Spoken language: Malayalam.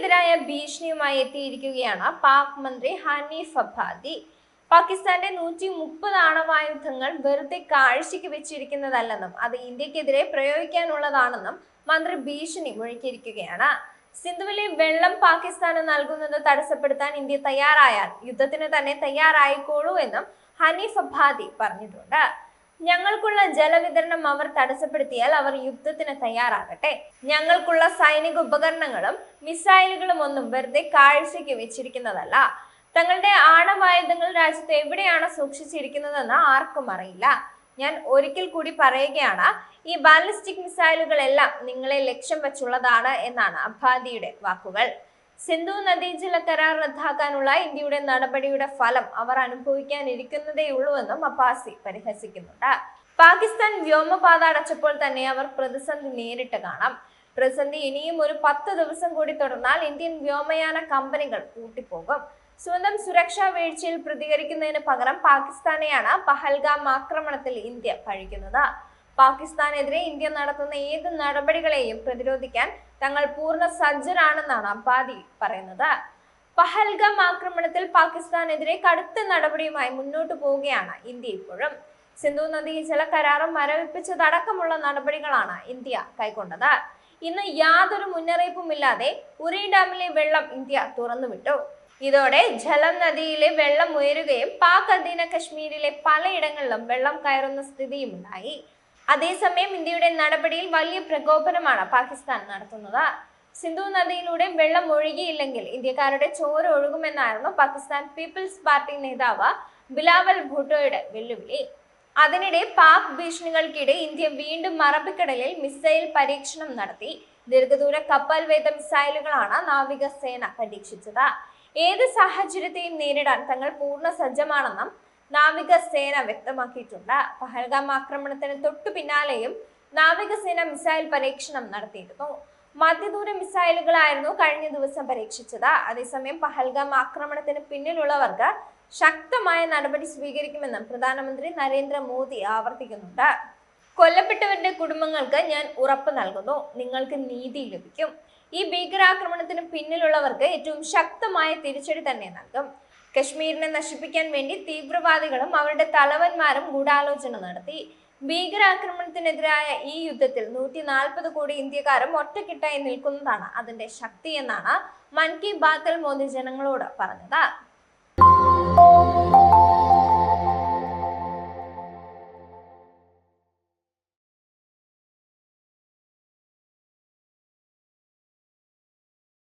ഇന്ത്യക്കെതിരായ ഭീഷണിയുമായി എത്തിയിരിക്കുകയാണ് പാക് മന്ത്രി ഹനീഫ് അബാദി പാകിസ്ഥാന്റെ നൂറ്റി മുപ്പത് ആണവായുധങ്ങൾ വെറുതെ കാഴ്ചയ്ക്ക് വെച്ചിരിക്കുന്നതല്ലെന്നും അത് ഇന്ത്യക്കെതിരെ പ്രയോഗിക്കാനുള്ളതാണെന്നും മന്ത്രി ഭീഷണി മുഴക്കിയിരിക്കുകയാണ്. സിന്ധുവിലെ വെള്ളം പാകിസ്ഥാന് നൽകുന്നത് തടസ്സപ്പെടുത്താൻ ഇന്ത്യ തയ്യാറായാൽ യുദ്ധത്തിന് തന്നെ തയ്യാറായിക്കോളൂ എന്നും ഹനീഫ് അബാദി പറഞ്ഞിട്ടുണ്ട്. ഞങ്ങൾക്കുള്ള ജലവിതരണം അവർ തടസ്സപ്പെടുത്തിയാൽ അവർ യുദ്ധത്തിന് തയ്യാറാകട്ടെ. ഞങ്ങൾക്കുള്ള സൈനിക ഉപകരണങ്ങളും മിസൈലുകളും ഒന്നും വെറുതെ കാഴ്ചയ്ക്ക് വെച്ചിരിക്കുന്നതല്ല. തങ്ങളുടെ ആണവായുധങ്ങൾ രാജ്യത്ത് എവിടെയാണ് സൂക്ഷിച്ചിരിക്കുന്നതെന്ന് ആർക്കും അറിയില്ല. ഞാൻ ഒരിക്കൽ കൂടി പറയുകയാണ് ഈ ബാലിസ്റ്റിക് മിസൈലുകളെല്ലാം നിങ്ങളെ ലക്ഷ്യം വെച്ചുള്ളതാണ് എന്നാണ് അബ്ബാദിയുടെ വാക്കുകൾ. സിന്ധു നദീജല കരാർ റദ്ദാക്കാനുള്ള ഇന്ത്യയുടെ നടപടിയുടെ ഫലം അവർ അനുഭവിക്കാനിരിക്കുന്നതേയുള്ളൂവെന്നും അപ്പാസി പരിഹസിക്കുന്നുണ്ട്. പാകിസ്ഥാൻ വ്യോമപാത അടച്ചപ്പോൾ തന്നെ അവർ പ്രതിസന്ധി നേരിട്ട് കാണാം. പ്രതിസന്ധി ഇനിയും ഒരു പത്ത് ദിവസം കൂടി തുടർന്നാൽ ഇന്ത്യൻ വ്യോമയാന കമ്പനികൾ കൂട്ടിപ്പോകും സ്വന്തം സുരക്ഷാ വീഴ്ചയിൽ പ്രതികരിക്കുന്നതിന് പകരം പാകിസ്ഥാനെയാണ് പഹൽഗാം ആക്രമണത്തിൽ ഇന്ത്യ പഴിക്കുന്നത്. പാകിസ്ഥാനെതിരെ ഇന്ത്യ നടത്തുന്ന ഏത് നടപടികളെയും പ്രതിരോധിക്കാൻ തങ്ങൾ പൂർണ സജ്ജരാണെന്നാണ് അബ്ബാദി പറയുന്നത്. പഹൽഗം ആക്രമണത്തിൽ പാകിസ്ഥാനെതിരെ കടുത്ത നടപടിയുമായി മുന്നോട്ടു പോവുകയാണ് ഇന്ത്യ ഇപ്പോഴും. സിന്ധു നദീ ജല കരാറും മരവിപ്പിച്ചതടക്കമുള്ള നടപടികളാണ് ഇന്ത്യ കൈക്കൊണ്ടത്. ഇന്ന് യാതൊരു മുന്നറിയിപ്പുമില്ലാതെ ഉറി ഡാമിലെ വെള്ളം ഇന്ത്യ തുറന്നുവിട്ടു. ഇതോടെ ജലം നദിയിലെ വെള്ളം ഉയരുകയും പാക് അധീന കശ്മീരിലെ പലയിടങ്ങളിലും വെള്ളം കയറുന്ന സ്ഥിതിയും ഉണ്ടായി അതേസമയം ഇന്ത്യയുടെ നടപടിയിൽ വലിയ പ്രകോപനമാണ് പാകിസ്ഥാൻ നടത്തുന്നത്. സിന്ധു നദിയിലൂടെ വെള്ളം ഒഴുകിയില്ലെങ്കിൽ ഇന്ത്യക്കാരുടെ ചോര ഒഴുകുമെന്നായിരുന്നു പാകിസ്ഥാൻ പീപ്പിൾസ് പാർട്ടി നേതാവ് ബിലാവൽ ഭൂട്ടോയുടെ വെല്ലുവിളി. അതിനിടെ പാക് ഭീഷണികൾക്കിടെ ഇന്ത്യ വീണ്ടും അറബിക്കടലിൽ മിസൈൽ പരീക്ഷണം നടത്തി. ദീർഘദൂര കപ്പൽ വേദ മിസൈലുകളാണ് നാവികസേന പരീക്ഷിച്ചത്. ഏത് സാഹചര്യത്തെയും നേരിടാൻ തങ്ങൾ പൂർണ സജ്ജമാണെന്നും നാവികസേന വ്യക്തമാക്കിയിട്ടുണ്ട്. പഹൽഗാം ആക്രമണത്തിന് തൊട്ടു പിന്നാലെയും നാവികസേന മിസൈൽ പരീക്ഷണം നടത്തിയിരുന്നു. മധ്യദൂര മിസൈലുകളായിരുന്നു കഴിഞ്ഞ ദിവസം പരീക്ഷിച്ചത്. അതേസമയം പഹൽഗാം ആക്രമണത്തിന് പിന്നിലുള്ളവർക്ക് ശക്തമായ നടപടി സ്വീകരിക്കുമെന്നും പ്രധാനമന്ത്രി നരേന്ദ്രമോദി ആവർത്തിക്കുന്നുണ്ട്. കൊല്ലപ്പെട്ടവരുടെ കുടുംബങ്ങൾക്ക് ഞാൻ ഉറപ്പ് നൽകുന്നു. നിങ്ങൾക്ക് നീതി ലഭിക്കും. ഈ ഭീകരാക്രമണത്തിന് പിന്നിലുള്ളവർക്ക് ഏറ്റവും ശക്തമായ തിരിച്ചടി തന്നെ നൽകും. കശ്മീരിനെ നശിപ്പിക്കാൻ വേണ്ടി തീവ്രവാദികളും അവരുടെ തലവന്മാരും ഗൂഢാലോചന നടത്തി. ഭീകരാക്രമണത്തിനെതിരായ ഈ യുദ്ധത്തിൽ നൂറ്റി നാൽപ്പത് കോടി ഇന്ത്യക്കാരും ഒറ്റക്കെട്ടായി നിൽക്കുന്നതാണ് അതിന്റെ ശക്തി എന്നാണ് മൻ കി ബാത്തിൽ മോദി ജനങ്ങളോട് പറഞ്ഞത്.